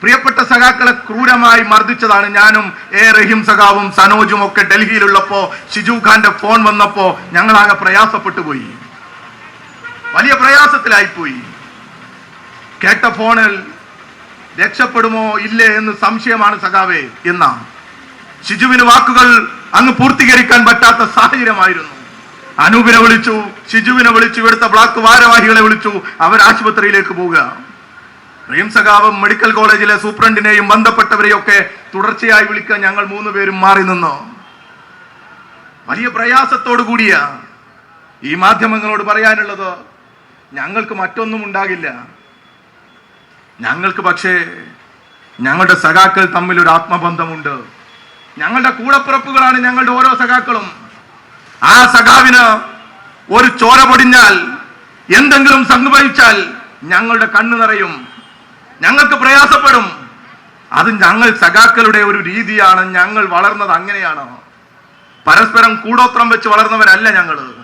പ്രിയപ്പെട്ട സഖാക്കളെ ക്രൂരമായി മർദ്ദിച്ചതാണ് ഞാനും എ റഹീം സഖാവും സനോജും ഒക്കെ ഡൽഹിയിലുള്ളപ്പോ ഷിജു ഖാന്റെ ഫോൺ വന്നപ്പോ ഞങ്ങളാകെ പ്രയാസപ്പെട്ടു പോയി. വലിയ പ്രയാസത്തിലായിപ്പോയി കേട്ട ഫോണിൽ രക്ഷപ്പെടുമോ ഇല്ലേ എന്ന് സംശയമാണ് സഖാവേ എന്ന ഷിജുവിന് വാക്കുകൾ അങ്ങ് പൂർത്തീകരിക്കാൻ പറ്റാത്ത സാഹചര്യമായിരുന്നു. അനൂപിനെ വിളിച്ചു ഷിജുവിനെ വിളിച്ചു ഇവിടുത്തെ ബ്ലോക്ക് ഭാരവാഹികളെ വിളിച്ചു അവർ ആശുപത്രിയിലേക്ക് പോവുക. റീം സഖാവും മെഡിക്കൽ കോളേജിലെ സൂപ്രണ്ടിനെയും ബന്ധപ്പെട്ടവരെയൊക്കെ തുടർച്ചയായി വിളിക്കാൻ ഞങ്ങൾ മൂന്ന് പേരും മാറി നിന്നു. വലിയ പ്രയാസത്തോടു കൂടിയ ഈ മാധ്യമങ്ങളോട് പറയാനുള്ളത്. ഞങ്ങൾക്ക് മറ്റൊന്നും ഉണ്ടാകില്ല. ഞങ്ങൾക്ക് പക്ഷേ ഞങ്ങളുടെ സഖാക്കൾ തമ്മിൽ ഒരു ആത്മബന്ധമുണ്ട്. ഞങ്ങളുടെ കൂടപ്പിറപ്പുകളാണ് ഞങ്ങളുടെ ഓരോ സഖാക്കളും. ആ സഖാവിന് ഒരു ചോര പൊടിഞ്ഞാൽ എന്തെങ്കിലും സംഭവിച്ചാൽ ഞങ്ങളുടെ കണ്ണു നിറയും. ഞങ്ങൾക്ക് പ്രയാസപ്പെടും. അത് ഞങ്ങൾ സഖാക്കളുടെ ഒരു രീതിയാണ്. ഞങ്ങൾ വളർന്നത് അങ്ങനെയാണ്. പരസ്പരം കൂടോത്രം വെച്ച് വളർന്നവരല്ല ഞങ്ങൾ.